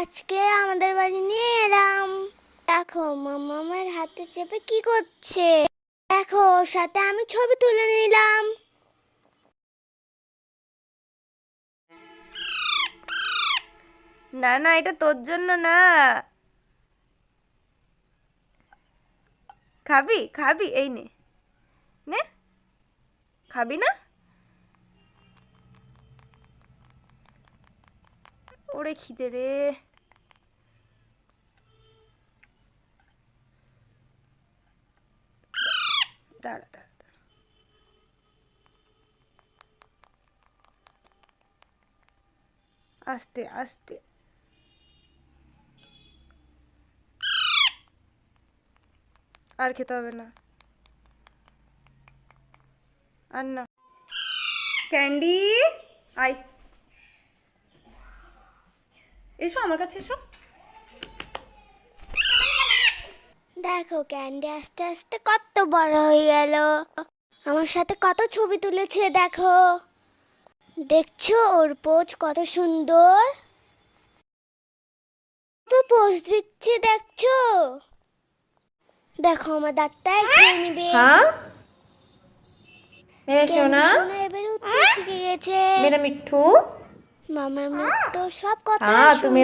আজকে আমাদের বাড়ি নিয়ে এলাম। দেখো, মামা আমার হাতে চেপে কি করছে? দেখো সাথে আমি ছবি তুলে নিলাম। না না, এটা তোর জন্য না। খাবি খাবি, এই নে। নে, খাবি না? ওরে খিদে রে। দাঁড়া দাঁড়া। আস্তে আস্তে। আর খেতে হবে না। আর না। ক্যান্ডি আই এসো আমার কাছে এসো। দেখো ক্যান্ডি আস্তে আস্তে কত বড় হয়ে গেল। আমার সাথে কত ছবি তুলেছে দেখো। দেখছ ওর পোজ কত সুন্দর? তো পোজ দিচ্ছে দেখছ? দেখো আমার দাঁতটাই খেয়ে নিবে। এবার উঠতে শিখে গেছে। মামার মুখ তো সব কথা হ্যাঁ তুমি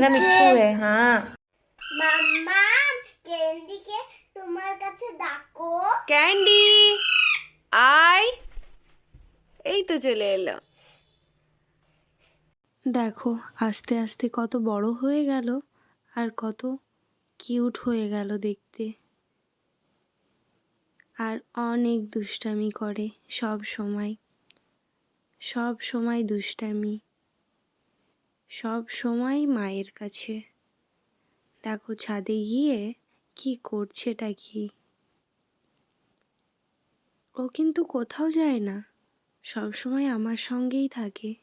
ক্যান্ডিকে তোমার কাছে ডাকো। ক্যান্ডি আই এই তো চলে এলো। দেখো, আস্তে আস্তে কত বড় হয়ে গেল আর কত কিউট হয়ে গেল দেখতে। আর অনেক দুষ্টামি করে সব সময়। সব সময় দুষ্টামি। সব সময় মায়ের কাছে। দেখো, ছাদে গিয়ে কি করছেটা কি? ও কিন্তু কোথাও যায় না সব সময় আমার সঙ্গেই থাকে।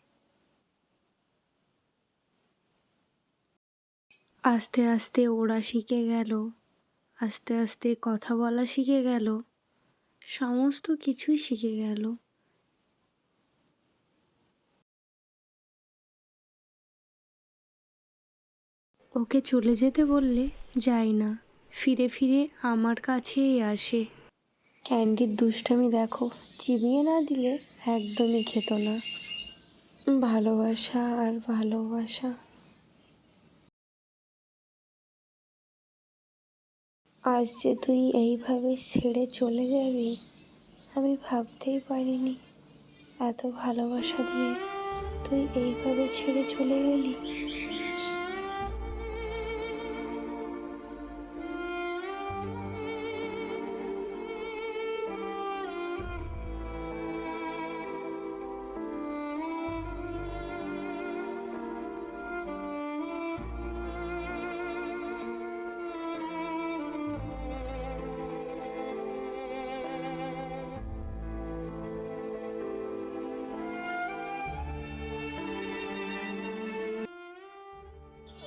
আস্তে আস্তে ওরা শিখে গেল, আস্তে আস্তে কথা বলা শিখে গেল, সমস্ত কিছুই শিখে গেল। ওকে চলে যেতে বললে যায় না। ফিরে ফিরে আমার কাছেই আসে। ক্যান্ডির দুষ্টামি দেখো, চিবিয়ে না দিলে একদমই খেত না। ভালোবাসা আর ভালোবাসা। আজ যে তুই এইভাবে ছেড়ে চলে যাবি, আমি ভাবতেই পারিনি। এত ভালোবাসা দিয়ে তুই এইভাবে ছেড়ে চলে গেলি।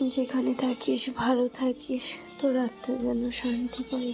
যেখানে থাকিস ভালো থাকিস তোর আত্মা যেন শান্তি পাই